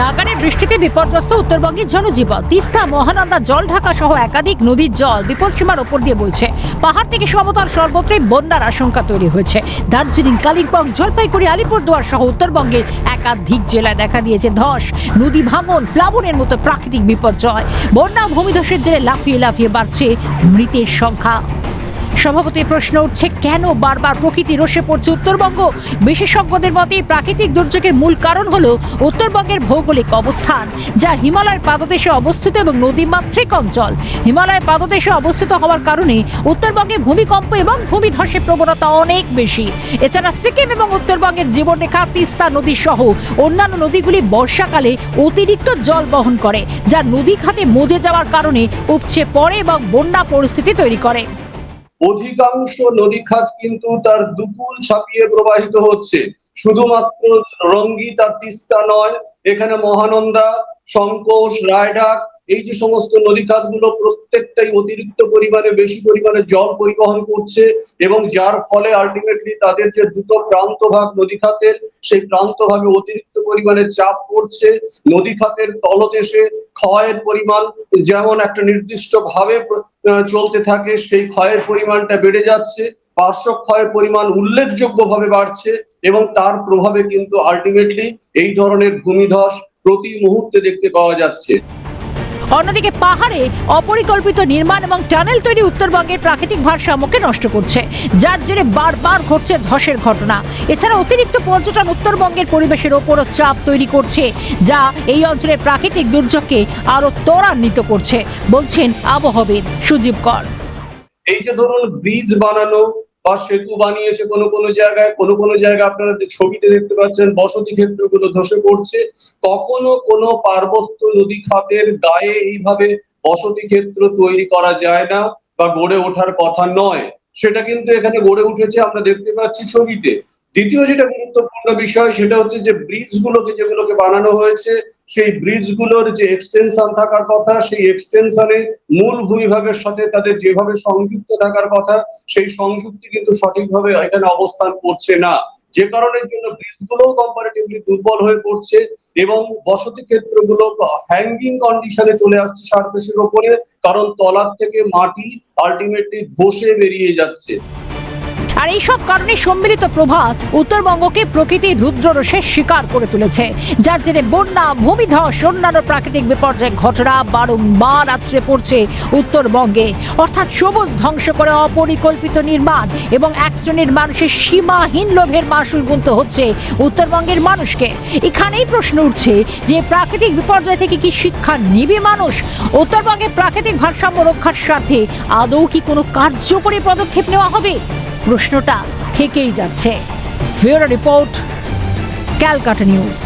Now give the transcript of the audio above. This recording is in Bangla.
নাগারের বৃষ্টিতে বিপর্যস্ত উত্তরবঙ্গের জনজীবন। তিস্তা, মহানন্দা জল ঢাকা সহ একাধিক নদীর জল বিপদসীমার ওপর দিয়ে বইছে। পাহাড় থেকে সমতল সর্বত্রই বন্যার আশঙ্কা তৈরি হয়েছে। দার্জিলিং, কালিম্পং, জলপাইগুড়ি, আলিপুরদুয়ার সহ উত্তরবঙ্গের একাধিক জেলায় দেখা দিয়েছে ধস, নদী ভাঙন, প্লাবনের মতো প্রাকৃতিক বিপর্যয়। বন্যা ভূমিধসের জেরে লাফিয়ে লাফিয়ে বাড়ছে মৃতের সংখ্যা। স্বভাবতই প্রশ্ন উঠছে, কেন বারবার প্রকৃতি রসে পড়ছে উত্তরবঙ্গ? বিশেষজ্ঞদের মতে, প্রাকৃতিক দুর্যোগের মূল কারণ হলো উত্তরবঙ্গের ভৌগোলিক অবস্থান, যা হিমালয়ের পাদদেশে অবস্থিত এবং নদীমাতৃক অঞ্চল। হিমালয়ের পাদদেশে অবস্থিত হওয়ার কারণে উত্তরবঙ্গে ভূমিকম্প এবং ভূমিধসের প্রবণতা অনেক বেশি। এছাড়া সিকিম এবং উত্তরবঙ্গের জীবনরেখা তিস্তা নদী সহ অন্যান্য নদীগুলি বর্ষাকালে অতিরিক্ত জল বহন করে, যা নদী খাতে মজে যাওয়ার কারণে উপচে পড়ে এবং বন্যা পরিস্থিতি তৈরি করে। অধিকাংশ নদীখাত কিন্তু তার দুকুল ছাপিয়ে প্রবাহিত হচ্ছে। শুধুমাত্র রঙ্গি তার তিস্তা নয়, এখানে মহানন্দা সংকোষ রায়ডাক, এই যে সমস্ত নদীখাতগুলো প্রত্যেকটাই অতিরিক্ত পরিমাণে, বেশি পরিমাণে জল পরিবহন করছে এবং যার ফলে আলটিমেটলি তাদের যে দুটো প্রান্ত ভাগ নদী খাতের সেই প্রান্ত ভাগে অতিরিক্ত পরিমাণে চাপ পড়ছে। নদী খাতের তলদেশে ক্ষয়ের পরিমাণ যেমন একটা নির্দিষ্ট ভাবে চলতে থাকে, সেই ক্ষয়ের পরিমাণটা বেড়ে যাচ্ছে, পার্শ্ব ক্ষয়ের পরিমাণ উল্লেখযোগ্যভাবে বাড়ছে এবং তার প্রভাবে কিন্তু আলটিমেটলি এই ধরনের ভূমিধস প্রতি মুহূর্তে দেখতে পাওয়া যাচ্ছে। অন্যদিকে পাহাড়ে অপরিকল্পিত নির্মাণ এবং টানেল তৈরি উত্তরবঙ্গের প্রাকৃতিক ভারসাম্যকে নষ্ট করছে। যার জেরে বারবার ঘটছে ধসের ঘটনা। এছাড়া অতিরিক্ত পর্যটন উত্তরবঙ্গের পরিবেশের ওপরও চাপ তৈরি করছে, যা এই অঞ্চলের প্রাকৃতিক দুর্যোগকে আরও ত্বরান্বিত করছে, বলছেন আবহবিদ সুজীব কর। এই যে ধরুন ব্রিজ বানানো বা সেতু বানিয়েছে কোনো কোনো জায়গায়, কোনো কোনো জায়গায় আপনারা ছবিতে দেখতে পাচ্ছেন বসতি ক্ষেত্রগুলো ধসে পড়ছে। কখনো কোনো পার্বত্য নদী খাতের গায়ে এইভাবে বসতি ক্ষেত্র তৈরি করা যায় না বা গড়ে ওঠার কথা নয়। সেটা কিন্তু এখানে গড়ে উঠেছে, আমরা দেখতে পাচ্ছি ছবিতে। দ্বিতীয় যেটা গুরুত্বপূর্ণ বিষয়, সেটা হচ্ছে যে ব্রিজ গুলোকে যেগুলোকে বানানো হয়েছে, সেই ব্রিজগুলোর যে এক্সটেনশন থাকার কথা, সেই এক্সটেনশনে মূল ভূমিভাগের সাথে তাদের যেভাবে সংযুক্ত থাকার কথা, সেই সংযুক্তি কিন্তু সঠিকভাবে এখানে অবস্থান করছে না। যে কারণের জন্য ব্রিজগুলো কম্পারেটিভলি দুর্বল হয়ে পড়ছে এবং বসতি ক্ষেত্রগুলো হ্যাঙ্গিং কন্ডিশনে চলে আসছে সারফেসের ওপরে, কারণ তলার থেকে মাটি আলটিমেটলি ধসে বেরিয়ে যাচ্ছে। আর এইসব কারণে সম্মিলিত প্রভাব উত্তরবঙ্গকে প্রকৃতির রুদ্ররসের শিকার করে তুলেছে। যার জেরে বন্যা, ভূমিধস, অন্যান্য প্রাকৃতিক বিপর্যয় ঘটনা বারংবার আছড়ে পড়ছে উত্তরবঙ্গে। অর্থাৎ সবুজ ধ্বংস করে অপরিকল্পিত নির্মাণ এবং এক শ্রেণির মানুষের সীমাহীন লোভের মাসুল গুনতে হচ্ছে উত্তরবঙ্গের মানুষকে। এখানেই প্রশ্ন উঠছে যে প্রাকৃতিক বিপর্যয় থেকে কি শিক্ষা নিবে মানুষ? উত্তরবঙ্গে প্রাকৃতিক ভারসাম্য রক্ষার স্বার্থে আদৌ কি কোনো কার্যকরী পদক্ষেপ নেওয়া হবে? প্রশ্নটা থেকেই যাচ্ছে। Report Calcutta news.